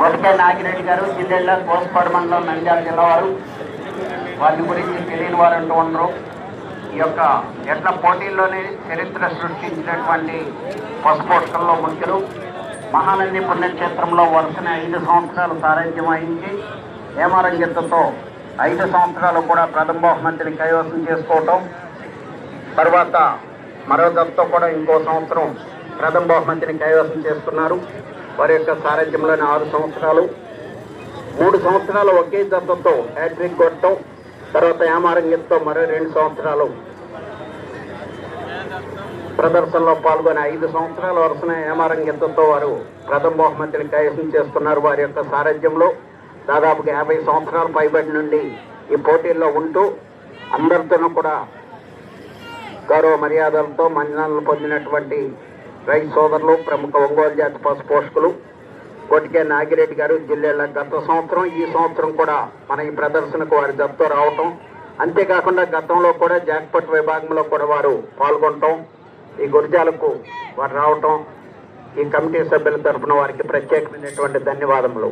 మొదకే నాగిరెడ్డి గారు జిల్లెళ్ళ కోసపాడు మండలం నంద్యాల జిల్లా వారు. వారి గురించి తెలియని వారు అంటూ ఉండరు. ఈ యొక్క ఎట్ల పోటీల్లోనే చరిత్ర సృష్టించినటువంటి పసుపోషకంలో ముఖ్యులు. మహానంది పుణ్యక్షేత్రంలో వరుసన ఐదు సంవత్సరాలు సారథ్యం వహించి హేమరంగితతో ఐదు సంవత్సరాలు కూడా ప్రథమ బహుమతిని కైవసం చేసుకోవటం. తర్వాత మరో దత్తో కూడా ఇంకో సంవత్సరం ప్రథమ బహుమతిని కైవసం చేసుకున్నారు వారి యొక్క సారథ్యంలోని ఆరు సంవత్సరాలు. మూడు సంవత్సరాలు ఒకే దత్తతో హ్యాట్రిక్ కొట్టడం తర్వాత యామారంగితో మరో రెండు సంవత్సరాలు. ప్రదర్శనలో పాల్గొని ఐదు సంవత్సరాల వరుసన యామారంగితో వారు ప్రథమ బహుమతిని కైవసం చేస్తున్నారు వారి యొక్క సారథ్యంలో. దాదాపుగా యాభై సంవత్సరాల పైబడి నుండి ఈ పోటీల్లో ఉంటూ అందరితోనూ కూడా గౌరవ మర్యాదలతో మన్ననలు పొందినటువంటి రైతు సోదరులు ప్రముఖ ఒంగోలు జాతి పశు పోషకులు కొటికే నాగిరెడ్డి గారు జిల్లేళ్ళ గత సంవత్సరం ఈ సంవత్సరం కూడా మన ఈ ప్రదర్శనకు వారి జతతో రావటం. అంతేకాకుండా గతంలో కూడా జాక్పట్ విభాగంలో కూడా వారు పాల్గొనటం ఈ గురిజాలకు వారు రావటం ఈ కమిటీ సభ్యుల తరఫున వారికి ప్రత్యేకమైనటువంటి ధన్యవాదములు.